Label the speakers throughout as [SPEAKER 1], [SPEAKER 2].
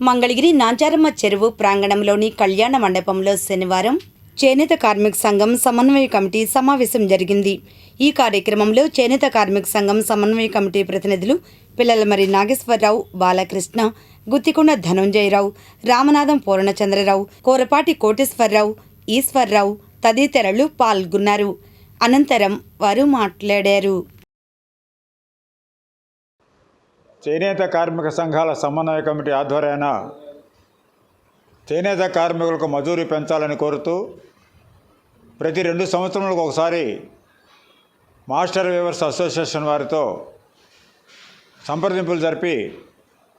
[SPEAKER 1] మంగళగిరి నాంచారమ్మ చెరువు ప్రాంగణంలోని కళ్యాణ మండపంలో శనివారం చేనేత కార్మిక సంఘం సమన్వయ కమిటీ సమావేశం జరిగింది. ఈ కార్యక్రమంలో చేనేత కార్మిక సంఘం సమన్వయ కమిటీ ప్రతినిధులు పిల్లలమరి నాగేశ్వరరావు బాలకృష్ణ గుత్తికొండ ధనంజయరావు రామనాథం పూర్ణచంద్రరావు కోరపాటి కోటేశ్వరరావు ఈశ్వర్రావు తదితరులు పాల్గొన్నారు. అనంతరం వారు మాట్లాడారు.
[SPEAKER 2] చేనేత కార్మిక సంఘాల సమన్వయ కమిటీ ఆధ్వర్యాన చేనేత కార్మికులకు మజూరీ పెంచాలని కోరుతూ ప్రతి రెండు సంవత్సరాలకు ఒకసారి మాస్టర్ వేవర్స్ అసోసియేషన్ వారితో సంప్రదింపులు జరిపి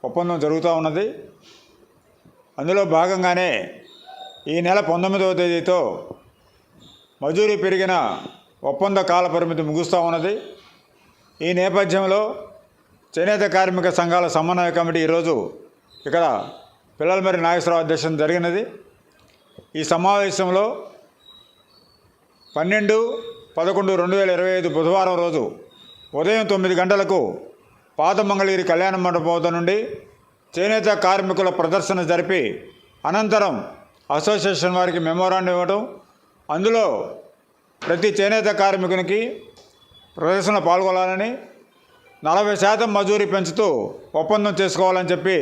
[SPEAKER 2] ఒప్పందం జరుగుతూ ఉన్నది. అందులో భాగంగానే ఈ నెల పంతొమ్మిదవ తేదీతో మజూరీ పెరిగిన ఒప్పంద కాల పరిమితి ముగుస్తూ ఉన్నది. ఈ నేపథ్యంలో చేనేత కార్మిక సంఘాల సమన్వయ కమిటీ ఈరోజు ఇక్కడ పిల్లలమరి నాగేశ్వరరావు అధ్యక్షత జరిగినది. ఈ సమావేశంలో పన్నెండు పదకొండు రెండు వేల ఇరవై ఐదు బుధవారం రోజు ఉదయం తొమ్మిది గంటలకు పాత మంగళగిరి కళ్యాణ మండపం వద్ద నుండి చేనేత కార్మికుల ప్రదర్శన జరిపి అనంతరం అసోసియేషన్ వారికి మెమోరాండం ఇవ్వడం అందులో ప్రతి చేనేత కార్మికునికి ప్రదర్శనలో పాల్గొనాలని నలభై శాతం మజూరీ పెంచుతూ ఒప్పందం చేసుకోవాలని చెప్పి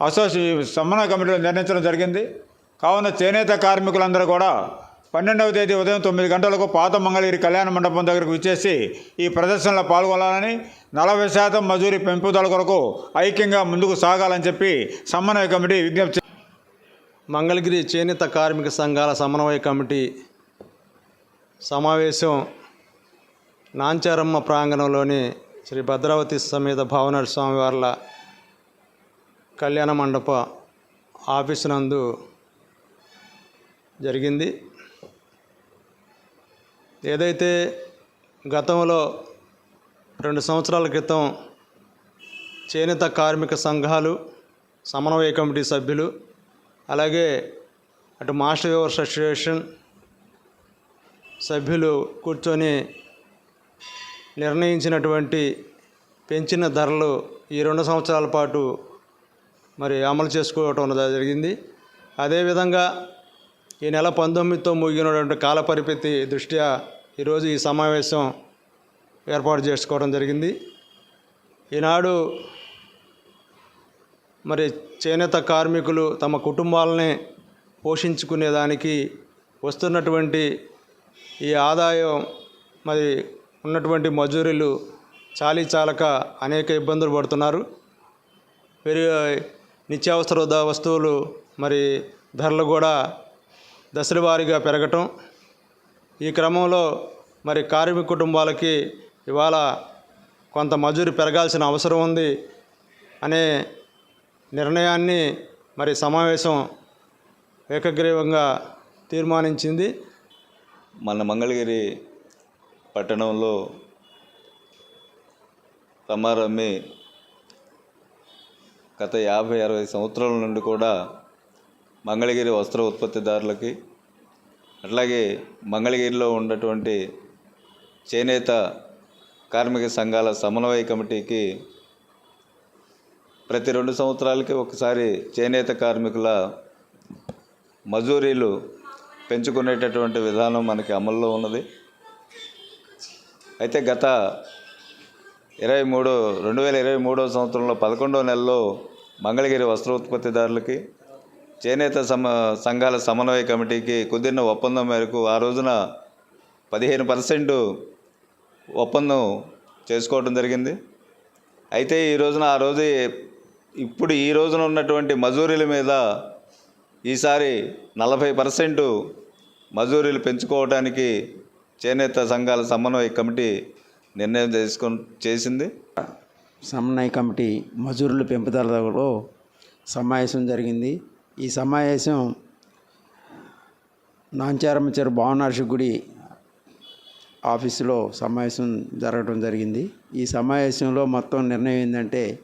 [SPEAKER 2] అసోసి సమన్వయ కమిటీలో నిర్ణయించడం జరిగింది. కావున చేనేత కార్మికులందరూ కూడా పన్నెండవ తేదీ ఉదయం తొమ్మిది గంటలకు పాత మంగళగిరి కళ్యాణ మండపం దగ్గరకు విచ్చేసి ఈ ప్రదర్శనలో పాల్గొనాలని నలభై శాతం మజూరీ పెంపుదల కొరకు ఐక్యంగా ముందుకు సాగాలని చెప్పి సమన్వయ కమిటీ విజ్ఞప్తి
[SPEAKER 3] మంగళగిరి చేనేత కార్మిక సంఘాల సమన్వయ కమిటీ సమావేశం నాంచారమ్మ ప్రాంగణంలోని శ్రీ భద్రావతి సమేత భావనాథ స్వామి వార్ల కళ్యాణ మండప ఆఫీసు నందు జరిగింది. ఏదైతే గతంలో రెండు సంవత్సరాల క్రితం చేనేత కార్మిక సంఘాలు సమన్వయ కమిటీ సభ్యులు అలాగే అటు మాస్టర్ వ్యూవర్స్ అసోసియేషన్ సభ్యులు కూర్చొని నిర్ణయించినటువంటి పెంచిన ధరలు ఈ రెండు సంవత్సరాల పాటు మరి అమలు చేసుకోవటం జరిగింది. అదేవిధంగా ఈ నెల పంతొమ్మిదితో ముగినటువంటి కాల పరిమితి దృష్ట్యా ఈరోజు ఈ సమావేశం ఏర్పాటు చేసుకోవడం జరిగింది. ఈనాడు మరి చేనేత కార్మికులు తమ కుటుంబాలని పోషించుకునేదానికి వస్తున్నటువంటి ఈ ఆదాయం మరి ఉన్నటువంటి మజూరీలు చాలీ చాలక అనేక ఇబ్బందులు పడుతున్నారు. పెరిగి నిత్యావసర వస్తువులు మరి ధరలు కూడా దశల వారీగా పెరగటం. ఈ క్రమంలో మరి కార్మిక కుటుంబాలకి ఇవాళ కొంత మజూరి పెరగాల్సిన అవసరం ఉంది అనే నిర్ణయాన్ని మరి సమావేశం ఏకగ్రీవంగా తీర్మానించింది.
[SPEAKER 4] మన మంగళగిరి పట్టణంలో రమారమ్మి గత యాభై అరవై సంవత్సరాల నుండి కూడా మంగళగిరి వస్త్ర ఉత్పత్తిదారులకి అట్లాగే మంగళగిరిలో ఉన్నటువంటి చేనేత కార్మిక సంఘాల సమన్వయ కమిటీకి ప్రతి రెండు సంవత్సరాలకి ఒకసారి చేనేత కార్మికుల మజూరీలు పెంచుకునేటటువంటి విధానం మనకి అమల్లో ఉన్నది. అయితే గత ఇరవై మూడు రెండు వేల ఇరవై మూడవ సంవత్సరంలో పదకొండో నెలలో మంగళగిరి వస్త్ర ఉత్పత్తిదారులకి చేనేత సమ సంఘాల సమన్వయ కమిటీకి కుదిరిన ఒప్పందం మేరకు ఆ రోజున పదిహేను పర్సెంట్ ఒప్పందం చేసుకోవడం జరిగింది. అయితే ఈ రోజున ఆ రోజు ఇప్పుడు ఈ రోజున ఉన్నటువంటి మజూరీల మీద ఈసారి నలభై పర్సెంట్ మజూరీలు పెంచుకోవడానికి చేనేత సంఘాల సమన్వయ కమిటీ నిర్ణయం తీసుకొని చేసింది.
[SPEAKER 5] సమన్వయ కమిటీ మజూరుల పెంపుదలలో సమావేశం జరిగింది. ఈ సమావేశం నాంచారమ్మ భావనార్షి గుడి ఆఫీసులో సమావేశం జరగడం జరిగింది. ఈ సమావేశంలో మొత్తం నిర్ణయం ఏంటంటే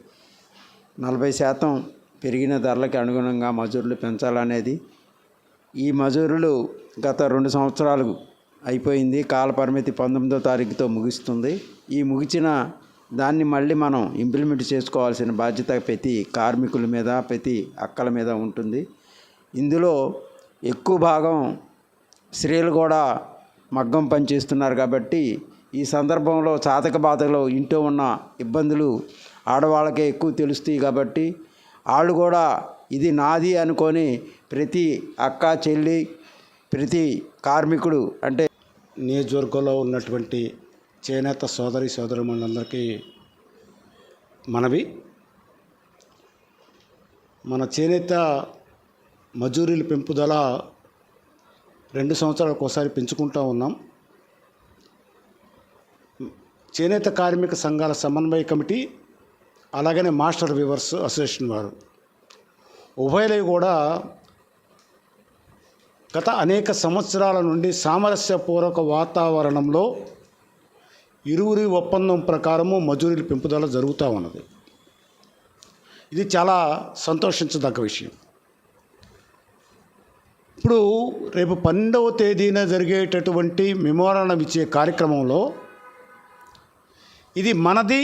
[SPEAKER 5] నలభై శాతం పెరిగిన ధరలకు అనుగుణంగా మజూరులు పెంచాలనేది. ఈ మజూరులు గత రెండు సంవత్సరాలు అయిపోయింది. కాలపరిమితి పంతొమ్మిదో తారీఖుతో ముగుస్తుంది. ఈ ముగిసిన దాన్ని మళ్ళీ మనం ఇంప్లిమెంట్ చేసుకోవాల్సిన బాధ్యత ప్రతి కార్మికుల మీద ప్రతి అక్కల మీద ఉంటుంది. ఇందులో ఎక్కువ భాగం స్త్రీలు కూడా మగ్గం పనిచేస్తున్నారు కాబట్టి ఈ సందర్భంలో చాతక బాధలో ఇంట్లో ఉన్న ఇబ్బందులు ఆడవాళ్ళకే ఎక్కువ తెలుస్తాయి కాబట్టి వాళ్ళు కూడా ఇది నాది అనుకొని ప్రతి అక్క చెల్లి ప్రతి కార్మికుడు అంటే
[SPEAKER 6] నియోజకవర్గంలో ఉన్నటువంటి చేనేత సోదరి సోదరులందరికీ మనవి. మన చేనేత మజూరీల పెంపుదల రెండు సంవత్సరాలకు ఒకసారి పెంచుకుంటూ ఉన్నాం. చేనేత కార్మిక సంఘాల సమన్వయ కమిటీ అలాగనే మాస్టర్ వివర్స్ అసోసియేషన్ వారు. ఉభయలవి కూడా గత అనేక సంవత్సరాల నుండి సామరస్యపూర్వక వాతావరణంలో ఇరువురి ఒప్పందం ప్రకారము మజూరీల పెంపుదల జరుగుతూ ఉన్నది. ఇది చాలా సంతోషించదగ్గ విషయం. ఇప్పుడు రేపు పన్నెండవ తేదీన జరిగేటటువంటి మెమోరాండం ఇచ్చే కార్యక్రమంలో ఇది మనది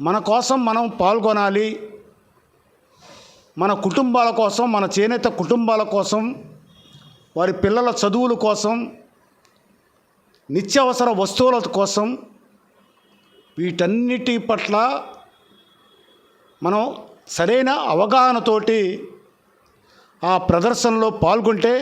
[SPEAKER 6] మన కోసం మనం పాల్గొనాలి మన కుటుంబాల కోసం మన చేనేత కుటుంబాల కోసం వారి పిల్లల చదువుల కోసం నిత్యావసర వస్తువుల కోసం వీటన్నిటి పట్ల మనం సరైన అవగాహనతోటి ఆ ప్రదర్శనలో పాల్గొంటే